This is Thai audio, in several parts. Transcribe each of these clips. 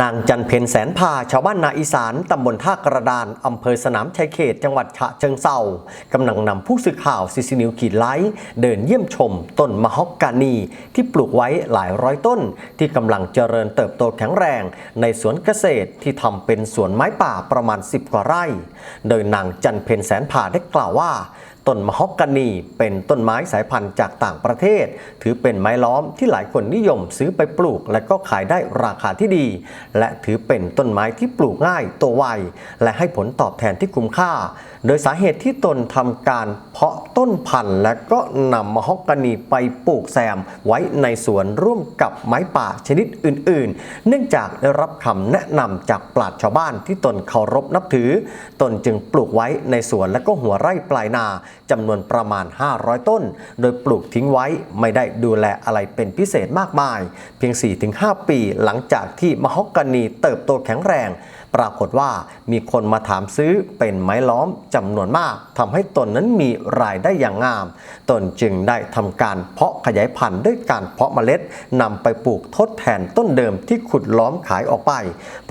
นางจันเพนแสนพาชาวบ้านนาอีสานตำบลท่ากระดานอำเภอสนามชัยเขต จังหวัดฉะเชิงเซากำลังนำผู้สื่อข่าวซีซีนิวขีดไลท์เดินเยี่ยมชมต้นมะฮอกกานี ที่ปลูกไว้หลายร้อยต้น ที่กำลังเจริญเติบโตแข็งแรง ในสวนเกษตรที่ทำเป็นสวนไม้ป่าประมาณ 10 กว่าไร่ โดยนางจันเพนแสนพาได้กล่าวว่า ต้นมะฮอกกานีเป็นต้นไม้สายพันธุ์จากต่างประเทศ ถือเป็นไม้ล้อมที่หลายคนนิยมซื้อไปปลูก และก็ขายได้ราคาที่ดี และถือเป็นต้นไม้ที่ปลูกง่ายโตวไวและให้ผลตอบแทนที่คุ้มค่า โดยสาเหตุที่ตนทำการเพาะต้นพันธุ์และก็นำมะฮอกกานีไปปลูกแซมไว้ในสวนร่วมกับไม้ป่าชนิดอื่น ๆ เนื่องจากได้รับคำแนะนำจากปราชญ์ชาวบ้านที่ตนเคารพนับถือ ตนจึงปลูกไว้ในสวนและก็หัวไร่ปลายนาจำนวนประมาณ 500 ต้น โดยปลูกทิ้งไว้ไม่ได้ดูแลอะไรเป็นพิเศษมากมาย เพียง 4-5 ปีหลังจากที่มะฮอกกานีเติบโตแข็งแรง ปรากฏว่ามีคนมาถามซื้อเป็นไม้ล้อมจำนวนมากทำให้ตนนั้นมีรายได้อย่างงาม ตนจึงได้ทำการเพาะขยายพันธุ์ด้วยการเพาะเมล็ดนำไปปลูกทดแทนต้นเดิมที่ขุดล้อมขายออกไป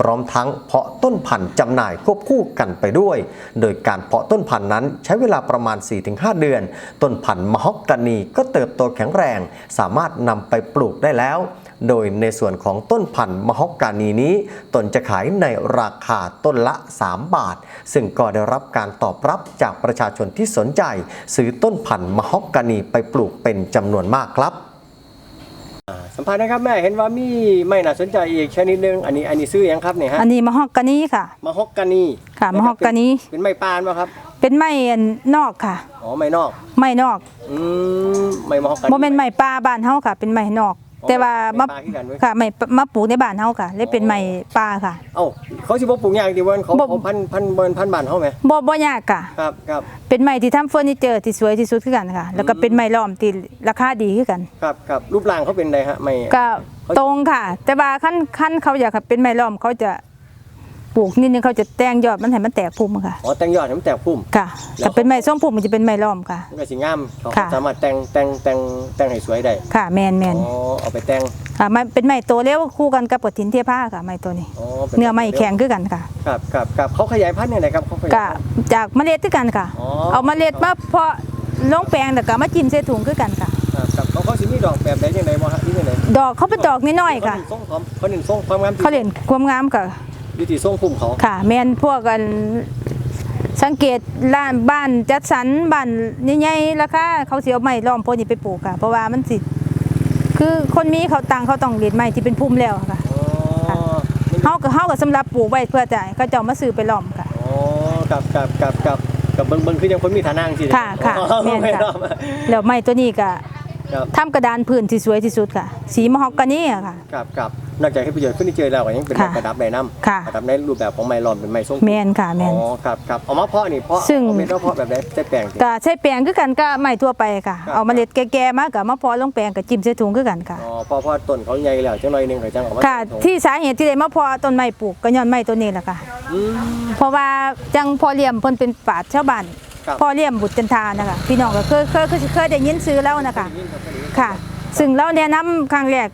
พร้อมทั้งเพาะต้นพันธุ์จำหน่ายควบคู่กันไปด้วย โดยการเพาะต้นพันธุ์นั้นใช้เวลาประมาณ 4-5 เดือน ต้นพันธุ์มะฮอกกานีก็เติบโตแข็งแรง สามารถนำไปปลูกได้แล้ว โดยในส่วนของต้นพันธุ์มะฮอกกานีนี้ ตนจะขายในราคาต้นละ 3 บาท ซึ่งก็ได้รับการตอบรับจากประชาชนที่สนใจ ซื้อต้นพันธุ์มะฮอกกานีไปปลูกเป็นจำนวนมากครับสัมภาษณ์นะครับแม่เห็นว่ามีไม่น่าสนใจอีกชนิดหนึงอันนี้อันนี้ซื้อยังครับเนี่ยฮะอันนี้มะฮอกกานีค่ะมะฮอกกานีค่ะมะฮอกกานีเป็นไม้ปานป่ะครับ เป็นไม้อันนอกค่ะอ๋อไม้นอกไม้นอกอืมไม้มะฮอกกานีบ่แม่นไม้ป่าบ้านเฮาค่ะ เป็นไม้นอกอ๋อ แต่ว่าไม้มาป่าคือกันเว้ยค่ะไม้มาปลูกในบ้านเฮาค่ะเลยเป็นไม้ป่าค่ะ เอ้าเขาสิบ่ปลูกยางดีว่าเขาบ่ เขาพันพันเบินพันบานเฮาไหมบ่บ่ยากค่ะ ครับครับเป็นไม้ที่ทำเฟอร์นิเจอร์ที่สวยที่สุดคือกันค่ะ แล้วก็เป็นไม้ล้อมที่ราคาดีคือกัน ครับครับรูปร่างเขาเป็นไงฮะไม่ ก็ตรงค่ะ แต่ว่าขั้นขั้นเขาอยากให้เป็นไม้ล้อมเขาจะ ปลูกนิดนึงเขาจะแต่งยอดมันให้มันแตกพุ่มค่ะอ๋อแต่งยอดให้มันแตกพุ่มค่ะถ้าเป็นไม้ทรงพุ่มมันจะเป็นไม้ล้อมค่ะมันก็สิงามเขาค่ะสามารถแต่งแต่งแต่งแต่งให้สวยได้ค่ะแมนแมนอ๋อเอาไปแต่งค่ะไม้เป็นไม้โตเร็วคู่กันกับกฐินเทียผ้าค่ะไม้ตัวนี้อ๋อป็เนื้อไม้แข็งคือกันค่ะครับครับครับเขาขยายพันธุ์ยังไงครับเขาขยายก็พันธุ์จากเมล็ดคือกันค่ะอ๋อเอาเมล็ดมาเพาะลงแปลงแล้วก็มาจิ้มใส่ถุงคือกันค่ะครับครับเขาเขาสิมีดอกแบบไหนยังไงบ่ฮะนี่ยังไงดอกเขาเป็นดอกน้อยๆค่ะเขาหนึ่งทรงความเขาหนึ่งทรงความงามเขาเล่นความงามค่ะ วิธีทรงพุ่มเขาค่ะ แม่นพวกกัน สังเกตร้านบ้านจัดสรรบ้านใหญ่ๆราคาเขาสิเอาไม้ล้อมพวกนี้ไปปลูกค่ะ เพราะว่ามันสิ คือคนมีเขาตังเขาต้องเรียนไม้ที่เป็นพุ่มแล้วค่ะอ๋อมันเฮาก็เฮาก็สำหรับปลูกไว้เพื่อจะให้เขาเจ้ามาซื้อไปล้อมค่ะ อ๋อกับกับกับกับกับเบิ่งเบิ่งคือยังคนมีฐานะจังซี่ค่ะค่ะอ๋อแม่นไม่ค่ะรอบแล้วไม้ตัวนี้ก็ ครับทำกระดานพื้นที่สวยที่สุดค่ะ สีมะฮอกกานีอะค่ะ ครับครับนอกจากให้ประโยชน์ขึ้นที่เจอแล้วก็ยังเป็นค่ะประดับในน้ำค่ะประดับในรูปแบบของไม้ลอมเป็นไม้ทรงแมนค่ะแมอ๋น อครับครับเอามาเพาะนี่เพาะซึ่ง เอาเม็ดมาเพาะแบบไหนใช้แป้งสิ ก็ใช้แปลงคือกันก็ไม้ทั่วไปค่ะ ครับ เอาเมล็ดแก่ๆมากับมาเพาะลงแปลงกับจิ้มใส่ถุงคือกันค่ะ อ๋อเพราะเพราะต้นเขาใหญ่แล้วจังหน่อยหนึงก็จังเอามาค่ะใส่ถุงที่สาเหตุที่ได้มาเพาะต้นไม้ปลูกก็ย้อนไม้ตัวนี้แหละค่ะ อืมเพราะว่าจังพ่อเลี้ยมเพิ่นเป็นปราชญ์ชาวบ้านครับ พ่อเลี้ยมบุตรจันทานะคะพี่น้องก็เคยเคยเคยเคยได้ยินซื้อแล้วนะคะนี่ครับอันนี้ค่ะ ซึ่งเราแนะนำครั้งแรก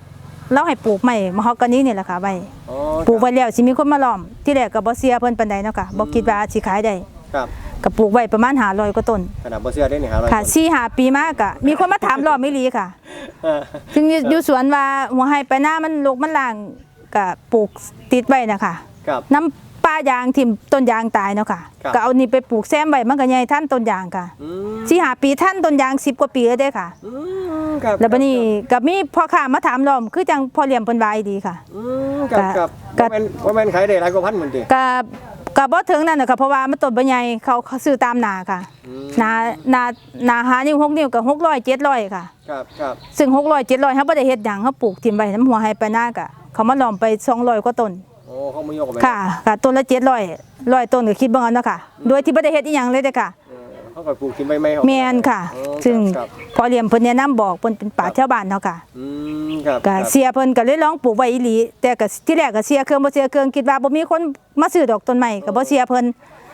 เราให้ปลูกไม้มะฮอกกานีนี่แหละค่ะไว้อ๋อปลูกไว้แล้วสิมีคนมาล้อมที่แรกก็บ่เสียเพิ่นปานใดเนาะค่ะบ่คิดว่าสิขายได้ครับก็ปลูกไว้ประมาณ500กว่าต้นขนาดบ่เชื่อได้นี่หาร้อยค่ะสี่หาปีมากอะมีคนมาถามรอบไม่รีค่ะเออถึงอยู่อยู่สวนว่าหัวไห้ไปหน้ามันลกมันล่างก็ปลูกติดไว้นะคะครับน้ำ ป้ายางทิ่มต้นยางตายเนาะค่ะครับ ก็เอานี่ไปปลูกแซมไว้มันก็ใหญ่ท่านต้นยางค่ะอืมสี่หาปีท่านต้นยางสิบกว่าปีแล้วเด้อค่ะ อืมครับแล้วบัดนี้ก็มีพ่อค้ามาถามรอบคือจังพ่อเลี้ยงเพิ่นวาอีดีค่ะ อืมครับครับก็ว่าแม่นว่าแม่นขายได้หลายกว่าพันเหมือนติก็ก็บ่ถึงนั่นน่ะค่ะเพราะว่ามันต้นบ่ใหญ่เขาเขาซื้อตามหนาค่ะอืม หนาหนาหนาหานิ้วหกนิ้วก็600 700ค่ะ ครับครับซึ่ง600 700เขาบ่ได้เฮ็ดหยังเขาปลูกทิ่มไว้น้ำหัวไห้ไปหน้ากะเขามาล้อมไป200กว่าต้น โอ้เขาไม่ยกออกไปค่ะค่ะต้นละ700 100ต้นก็คิดเบิ่งเอาเนาะค่ะ โดยที่บ่ได้เฮ็ดอีหยังเลยเด้อค่ะเออเขาก็ปลูกทิ้งใบไม้แม่นค่ะอ๋อซึ่งครับพอเรียมเพิ่นแนะนำบอกเพิ่นเป็นป่าชชาวบ้านเนาะค่ะอืมครับก็ครับเสียเพิ่นก็เลยลองปลูกไว้อีหลีแต่ก็ที่แรกก็เสียเครื่องบ่เสียเครื่องคิดว่าบ่มีคนมาซื้อดอกต้นไม้ก็บ่เสียเพิ่น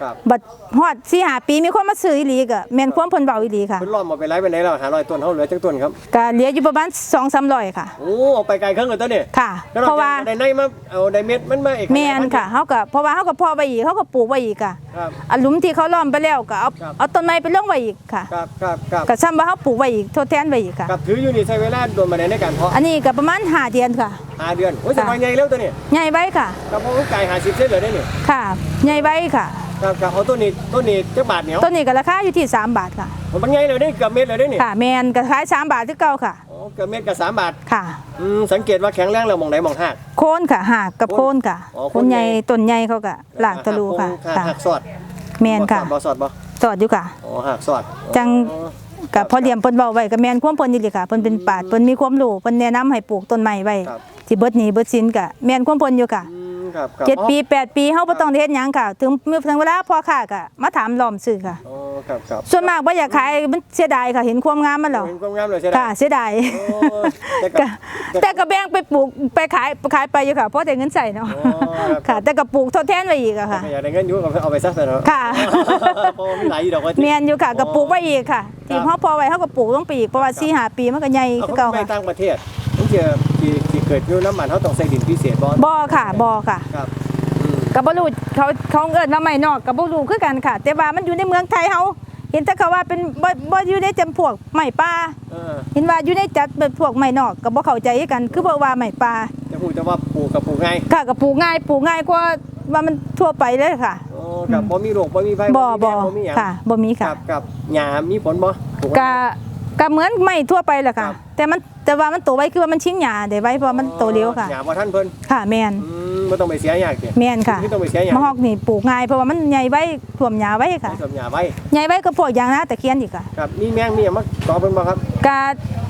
ครับบัดฮอดสี่หาปีมีคนมาซื้ออีหลีก็แม่นความเพิ่นเว้าอีหลีค่ะเพิ่นล้อมมาไปไล่ไปไหนแล้วหาร้อยต้นเฮาเหลือจักต้นครับก็เหลืออยู่ประมาณ2-300ค่ะ โอ้เอาไปไกลเครื่องเลยตัวนี้ค่ะ แล้วเพราะว่าได้ในมาเอาได้เม็ดมันมาอีกแม่นค่ะเฮาก็เพราะว่าเฮาก็เพอไว้อีกเฮาก็ปลูกไว้อีกค่ะครับ อันหลุมที่เขาล้อมไปแล้วก็เอาครับ เอาต้นไม้ไปลงไว้อีกค่ะครับครับครับก็ซ้ำว่าเฮาปลูกไว้อีกทดแทนไว้อีกค่ะ ครับถืออยู่นี่ใช้เวลาโดนมาในการเพาะอันนี้ก็ประมาณ5เดือนค่ะห้าเดือนโอ้ยสบายใหญ่แล้วตัวนี้ใหญ่ไว้ค่ะ ครับเพราะว่าไก่หาสิบเส้นเลยได้นี่ค่ะใหญ่ไว้ค่ะ ครับครับเอาตัวนี้ตัวนี้จักบาทเหนียวต้นนี้ก็ราคาอยู่ที่3บาทค่ะมันใหญ่เลยได้เกือบเม็ดเลยได้นี่ค่ะแมนก็ขาย3บาทคือเก่าค่ะอ๋อเกือบเม็ดกับสามบาทค่ะอืมสังเกตว่าแข็งแรงแล้วมองไหนมองหักโคนค่ะหากกับโคนค่ะอ๋อโคนโคนใหญ่ใหญ่ต้นใหญ่เขาก็หลากตะลูค่ะหักค่ะหักสอดแมนค่ะบ่สอดบ่สอดอยู่ค่ะอ๋อหักสอดจังอ๋อกับพอเลี้ยงเพิ่นเว้าไว้ก็แม่นความเพิ่นนี่เลยค่ะเพิ่นเป็นปราชญ์เพิ่นมีความรู้เพิ่นแนะนำให้ปลูกต้นไม้ไว้ครับสิเบิดหนี้เบิดสินก็แม่นความเพิ่นอยู่ค่ะอืม ครับครับเจ็ดอ๋อปีแปดปีเฮาบ่ต้องได้เฮ็ดหยังค่ะ ถึงมื้อถึงเวลาพอค้าก็มาถามล้อมซื้อค่ะอ๋อครับครับส่วนมากบ่อยากขายมันเสียดายค่ะเห็นความงามมันแล้วเห็นความงามเลยใช่ไหม ค่ะเสียดายโอ้แต่ก็ ก็แต่ก็แบ่งไปปลูกไปขายขายไปอยู่ค่ะเพราะได้เงินใส่เนาะอ๋อครับ ค่ะ แต่ก็ปลูกทดแทนไว้อีกอะค่ะ อยากได้เงินอยู่ก็เอาไปซักเถอะค่ะ เพราะว่ามีหลายอยู่ดอกว่า เมียนอยู่ค่ะก็ปลูกไว้อีกค่ะครัที่บเฮาพอไว้เฮาก็ปลูกลงไปอีกเพราะว่า4 5ปีมันก็ใหญ่เอาคือเขาเก่าไปค่ะต่างประเทศต้องเจอ ที่ที่เกิดอยู่น้ำมันเขาต้องใส่ดินพิเศษบ่บ่ค่ะบ่ค่ะครับอืมก็บ่รู้เขาเขาเอิ้นว่าไม้นอกก็บ่รู้คือกันค่ะ แต่ว่ามันอยู่ในเมืองไทยเฮาเห็นแต่เขาว่าเป็นบ่บ่อยู่ในจำพวกไม้ป่าเออเห็นว่าอยู่ในจัดเป็นพวกไม้นอกก็บ่เข้าใจคือกัน คือบ่ว่าไม้ป่าจะพูดจะว่าปลูกกับปลูกไงค่ะก็ปลูกง่ายปลูกง่ายกว่าว่ามันทั่วไปเลยค่ะโอ้กับบ่มีโรคบ่มีไฟบ่มีบ่แรงบ่มีหยังค่ะบ่มีคค่ะรับกับหญ้ามีผลบ่ปลูก็ก็เหมือนไม้ทั่วไปแหละค่ะครับแต่มัน แต่ว่ามันโตไวคือว่ามันชิงหญ้าได้ไวเพราะว่ามันโตเร็วค่ะหญ้าบ่ทันเพิ่นค่ะแม่นอืมบ่ต้องไปเสียหญ้าเด้แม่นค่ะไม่ต้องไปเสียหญ้ามะฮอกนี่ปลูกง่ายเพราะว่ามันใหญ่ไว้ท่วมหญ้าไว้ค่ะสมหญ้าไว้ใหญ่ไว้ก็พวกยางนาตะเคียนอีกค่ะครับมีแมงมีหยังมาต่อเพิ่นบ่ครับก็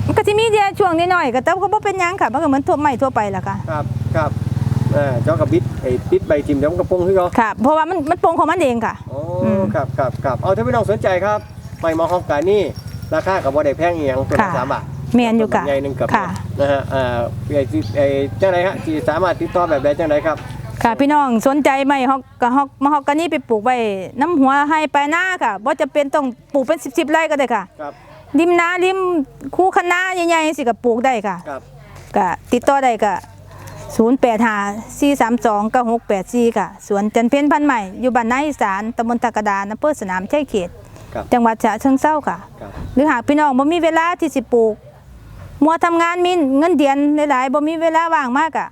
มันก็สิมีเดียวช่วงนิดหน่อยก็แต่ก็บ่เป็นหยังค่ะมันก็เหมือนทั่วไม้ทั่วไปล่ะค่ะครับครับเออเจ้ากับบิดไอ้ปิดใบทิมเดี๋ยวมันกระปงคือเขาค่ะ เพราะว่ามันมันปลงของมันเองค่ะ โอ้อืมครับครับครับเอาถ้าพี่น้องสนใจครับไปมอฮอกกานี่ราคากับบ่ได้แพงอีหยังตัวละค่ะสามบาท แม่นอยู่ค่ะใหญ่หนึงกับค่ะ นะฮะอ่าไอ้ที่ไอ้จังไดฮะที่สามารถติดต่อแบบใดจังไดครับ ค่ะพี่น้องสนใจไหมฮอกกะฮอกมะฮอกกานี่ไปปลูกไว้น้ำหัวให้ไปหน้าค่ะบ่จะเป็นต้องปลูกเป็น 10 10ไร่ก็ได้ค่ะ ครับริมนาริมคูคะน้าใหญ่ๆสิก็ปลูกได้ค่ะครับก็ติดต่อได้ก็0854329684 ค่ะ สวนจันเพ็ญพันธุ์ใหม่ อยู่บ้านนาอีสานตำบลตากระดานอำเภอสนามชัยเขต ครับจังหวัดฉะเชิงเทราค่ะ ครับ หรือหากพี่น้องบ่มีเวลาที่สิปลูก มัวทำงานมีเงินเดือนหลายๆบ่มีเวลาว่างมากอะ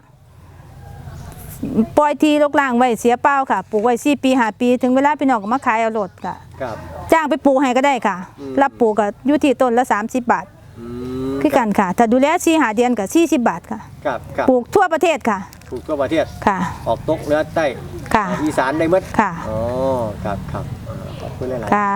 ปล่อยทีลกล่างไว้เสียเปล่าค่ะปลูกไว้4ปี5ปี ถึงเวลาพี่น้องก็มาขายเอารถค่ะ ครับ จ้างไปปลูกให้ก็ได้ค่ะ อืม รับปลูกก็อยู่ที่ต้นละ30บาทอืมคือกันค่ะ ถ้าดูแล4หาเดือนก็40บาทค่ะ ครับครับปลูกทั่วประเทศค่ะถูกทั่วประเทศ ค่ะออกตกเหนือใต้ค่ะอีสานได้หมดค่ะ อ๋อครับครับอ่าขอบคุณหลายๆ ค่ะ